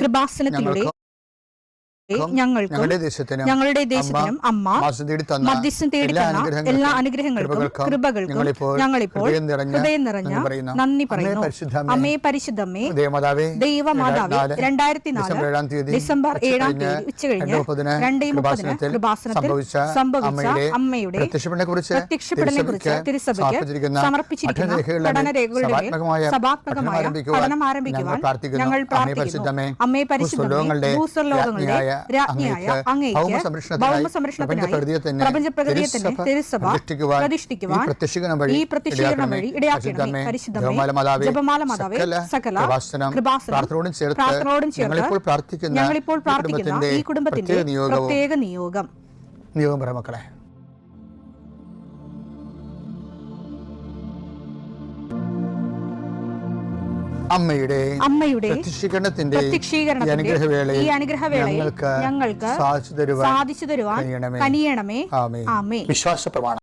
കൃപാസനത്തിലൂടെ ഞങ്ങൾക്കും ഞങ്ങളുടെ ദേശത്തിനും അമ്മ മധ്യസ്ഥം തേടി എല്ലാ തന്ന അനുഗ്രഹങ്ങൾക്കും, എല്ലാ അനുഗ്രഹങ്ങൾക്കും കൃപകൾക്കും ഞങ്ങളിപ്പോൾ ഹൃദയം നിറഞ്ഞ നന്ദി പറയുന്നു. അമ്മയെ പരിശുദ്ധമേ പരിശുദ്ധമ്മേ, ദേവമാതാവേ രണ്ടായിരത്തി നാല് ഡിസംബർ ഏഴാം തീയതി ഉച്ചകഴിഞ്ഞ് രണ്ടേ മുപ്പതിന് കൃപാസനത്തിൽ സംഭവിച്ച അമ്മയുടെ പ്രത്യക്ഷപ്പെടനെ കുറിച്ച് തിരുസഭയ്ക്ക് സമർപ്പിച്ചിരിക്കുന്ന പഠനരേഖകളുടെ സഭാത്മകമായ പഠനം ആരംഭിക്കുവാൻ ഞങ്ങൾ പ്രാർത്ഥിക്കുന്നു. അമ്മേ പരിശുദ്ധമേ, അമ്മേ ഭൂസ്വലോകങ്ങളുടെ രാജ്ഞിയായ രാജ്ഞിയായ അങ്ങേക്ക് അങ്ങേക്ക് ഭൗമസംരക്ഷണത്തിനായി ഭൗമസംരക്ഷണത്തിനായി പ്രപഞ്ചപ്രകൃതിയെ തന്നെ തിരുസഭ തിരുസഭ പ്രതിഷ്ഠിക്കുവാൻ പ്രതിഷ്ഠിക്കുവാൻ ഈ പ്രത്യക്ഷീകരണം വഴി ഇടയാക്കണമേ. പരിശുദ്ധമേ ജപമാല മാതാവേ, സകല ചേർത്ത് ഞങ്ങളിപ്പോൾ പ്രാർത്ഥിക്കുന്ന ഈ കുടുംബത്തിന്റെ പ്രത്യേക നിയോഗം. നിയോഗം പറ മക്കളെ. അമ്മയുടെ അമ്മയുടെ പ്രത്യക്ഷീകരണത്തിന്റെ അനുഗ്രഹവേളയിൽ ഈ അനുഗ്രഹവേളയിൽ ഞങ്ങൾക്ക് സാധിച്ചു തരുവാൻ കനിയണമേ. ആമേ വിശ്വാസ പ്രമാണം